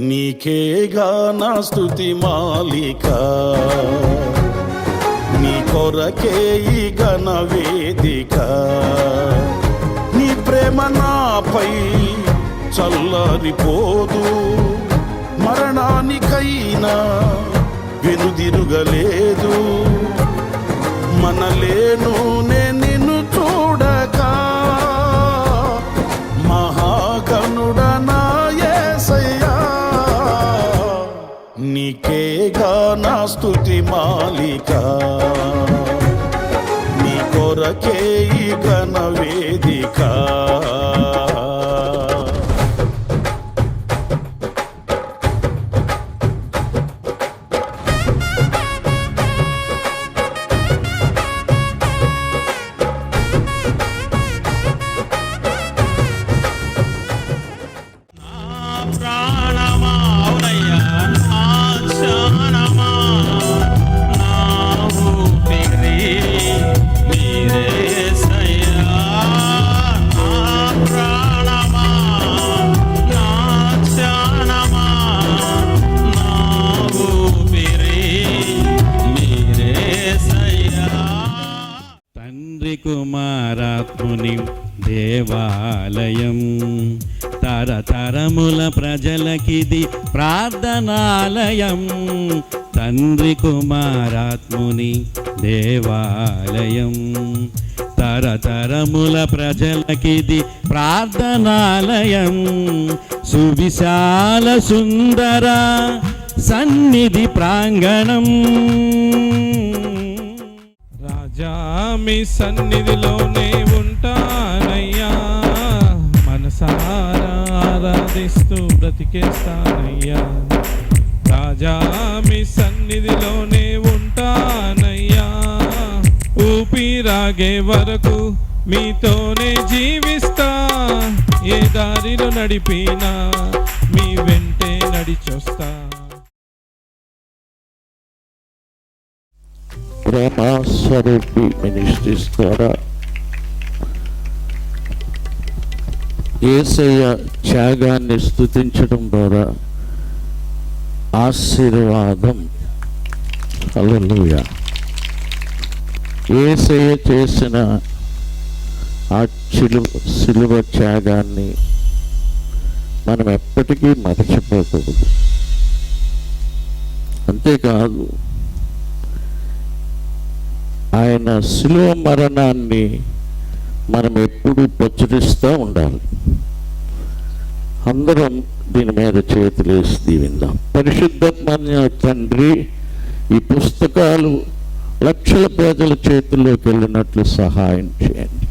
నీకేగా నా స్థుతి మాలిక. నీ కొరకే ఈ గణ వేదిక. నీ ప్రేమ నాపై చల్లరిపోదు. మరణానికైనా వెనుదిరుగలేదు. మనలేను మాలిక. నీ కొరకే ఇది ప్రార్థనాలయం. తండ్రి కుమారాత్ముని దేవాలయం. తరతరముల ప్రజలకిది ప్రార్థనాలయం. సువిశాల సుందర సన్నిధి ప్రాంగణం. రాజామి సన్నిధిలోనే ఊపిరాగే వరకు మీతోనే జీవిస్తా. ఏ దారిలో నడిపినా మీ వెంటే నడిచొస్తా. ప్రేమ స్వరూపి మినిస్ట్రీస్ ద్వారా ఏసయ్య త్యాగాన్ని స్థుతించడం ద్వారా ఆశీర్వాదం. హల్లెలూయా. ఏసయ్య చేసిన ఆ చిలు సిలువ త్యాగాన్ని మనం ఎప్పటికీ మరచిపోకూడదు. అంతేకాదు ఆయన శిలువ మరణాన్ని మనం ఎప్పుడూ ప్రచురిస్తూ ఉండాలి. అందరం దీని మీద చేతులేసి దీవిందాం. పరిశుద్ధమైన తండ్రి ఈ పుస్తకాలు లక్షల పేదల చేతుల్లోకి వెళ్ళినట్లు సహాయం చేయండి.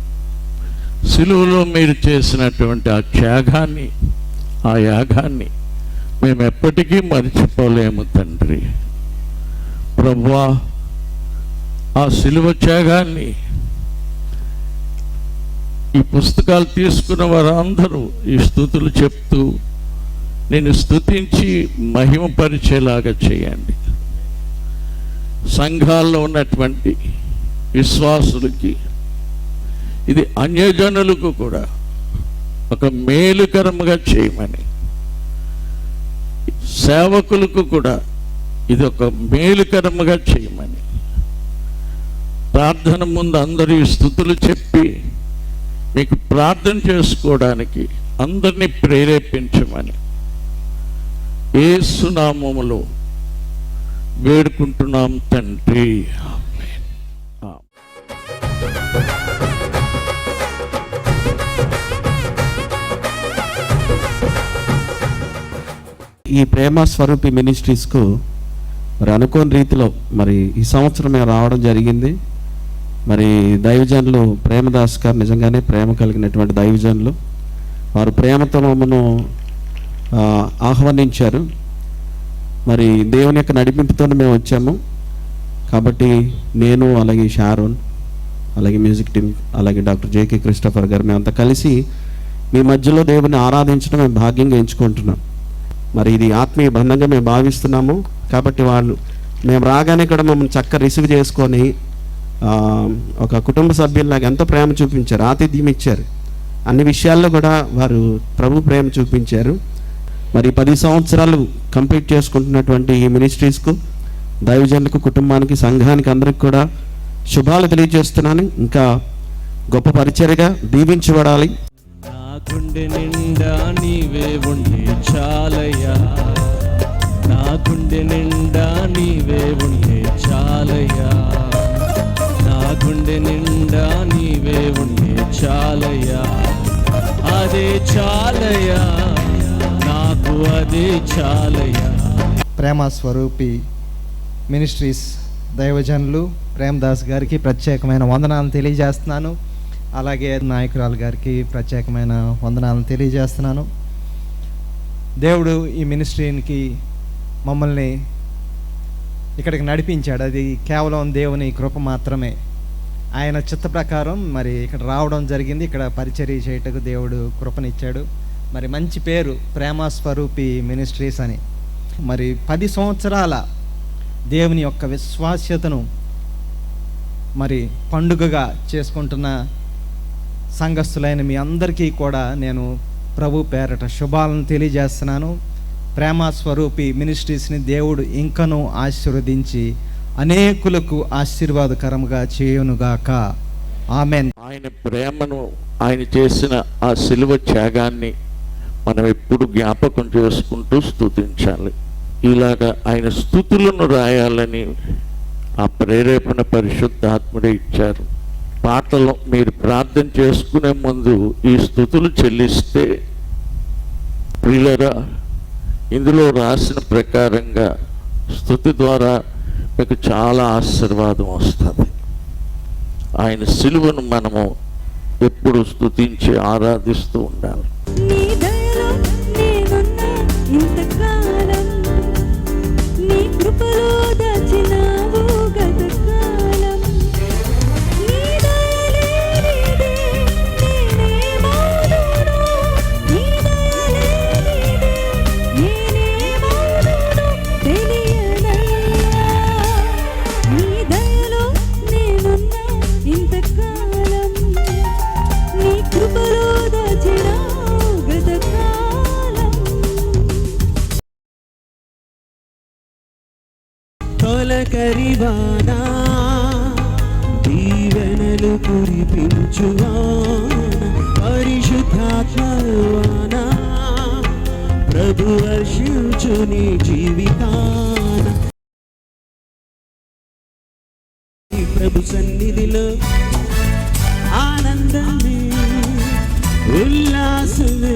సిలువలో మీరు చేసినటువంటి ఆ త్యాగాన్ని ఆ యాగాన్ని మేము ఎప్పటికీ మర్చిపోలేము తండ్రి. ప్రభువా ఆ సిలువ త్యాగాన్ని ఈ పుస్తకాలు తీసుకున్న వారందరూ ఈ స్థుతులు చెప్తూ నేను స్థుతించి మహిమపరిచేలాగా చేయండి. సంఘాల్లో ఉన్నటువంటి విశ్వాసులకి ఇది అన్యజనులకు కూడా ఒక మేలుకరముగా చేయమని. సేవకులకు కూడా ఇది ఒక మేలుకరముగా చేయమని. ప్రార్థన ముందు అందరి స్థుతులు చెప్పి మీకు ప్రార్థన చేసుకోవడానికి అందరినీ ప్రేరేపించమని. ఏసునామములో వేడుకుంటున్నాం తండ్రి. ఈ ప్రేమ స్వరూపి మినిస్ట్రీస్కు మరి అనుకోని రీతిలో మరి ఈ సంవత్సరం మేము రావడం జరిగింది. మరి దైవజనులు ప్రేమదాస్ గారు నిజంగానే ప్రేమ కలిగినటువంటి దైవజనులు. వారు ప్రేమతో మమ్మను ఆహ్వానించారు. మరి దేవుని యొక్క నడిపింపుతో మేము వచ్చాము. కాబట్టి నేను అలాగే షారోన్ అలాగే మ్యూజిక్ టీమ్ అలాగే doctor J K Christopher garu మేమంతా కలిసి మీ మధ్యలో దేవుని ఆరాధించడం మేము భాగ్యంగా ఎంచుకుంటున్నాం. మరి ఇది ఆత్మీయ బంధంగా మేము భావిస్తున్నాము. కాబట్టి వాళ్ళు మేము రాగానే కూడా మమ్మల్ని చక్క రిసీవ్ చేసుకొని ఒక కుటుంబ సభ్యుల్లాగా ఎంతో ప్రేమ చూపించారు ఆతిథ్యం ఇచ్చారు. అన్ని విషయాల్లో కూడా వారు ప్రభు ప్రేమ చూపించారు. మరి పది సంవత్సరాలు కంప్లీట్ చేసుకుంటున్నటువంటి ఈ మినిస్ట్రీస్కు దైవజనులకు కుటుంబానికి సంఘానికి అందరికి కూడా శుభాలు తెలియజేస్తున్నాను. ఇంకా గొప్ప పరిచయగా దీవించబడాలి. నా గుండె నిండా నీవే ఉండే చాలయ్యా. నా గుండె నిండా నీవే ఉండే చాలయ్యా. నాకుండె నిండా నీవే ఉండే చాలయ్యా అదే చాలయ్యా. అదే చాలయ్యా. ప్రేమ స్వరూపి మినిస్ట్రీస్ దైవజనులు ప్రేమదాస్ గారికి ప్రత్యేకమైన వందనాలను తెలియజేస్తున్నాను. అలాగే నాయకురాలు గారికి ప్రత్యేకమైన వందనాలను తెలియజేస్తున్నాను. దేవుడు ఈ మినిస్ట్రీకి మమ్మల్ని ఇక్కడికి నడిపించాడు. అది కేవలం దేవుని కృప మాత్రమే. ఆయన చిత్త ప్రకారం మరి ఇక్కడ రావడం జరిగింది. ఇక్కడ పరిచర్య చేయటకు దేవుడు కృపనిచ్చాడు. మరి మంచి పేరు ప్రేమస్వరూపి మినిస్ట్రీస్ అని. మరి పది సంవత్సరాల దేవుని యొక్క విశ్వాస్యతను మరి పండుగగా చేసుకుంటున్న సంఘస్థులైన మీ అందరికీ కూడా నేను ప్రభు పేరట శుభాలను తెలియజేస్తున్నాను. ప్రేమ స్వరూపి మినిస్ట్రీస్ని దేవుడు ఇంకనూ ఆశీర్వదించి అనేకులకు ఆశీర్వాదకరంగా చేయునుగాక. ఆమెన్. ఆయన ప్రేమను ఆయన చేసిన ఆ సిలువ త్యాగాన్ని మనం ఎప్పుడు జ్ఞాపకం చేసుకుంటూ స్థుతించాలి ఇలాగా ఆయన స్థుతులను రాయాలని ఆ ప్రేరేపణ పరిశుద్ధాత్ముడే ఇచ్చారు. పాటలు మీరు ప్రార్థన చేసుకునే ముందు ఈ స్థుతులు చెల్లిస్తే ప్రియులరా ఇందులో రాసిన ప్రకారంగా స్థుతి ద్వారా మీకు చాలా ఆశీర్వాదం వస్తుంది. ఆయన సిలువను మనము ఎప్పుడు స్థుతించి ఆరాధిస్తూ ఉండాలి. దీవెనలు కురిపించువాన పరిశుద్ధాత్మవాన ప్రభు వర్షించు నీ జీవితాన. ప్రభు సన్నిధిలో ఆనందమే ఉల్లాసమే.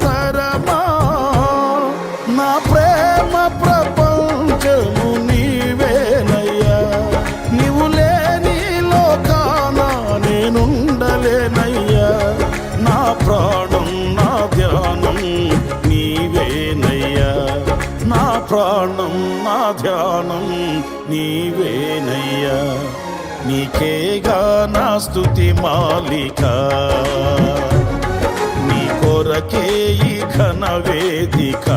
ప్రాణం నా ధ్యానం నీవేనయ్యా. నీకేగా నా స్థుతి మాలిక. నీ కొరకే ఈ ఘన వేదిక.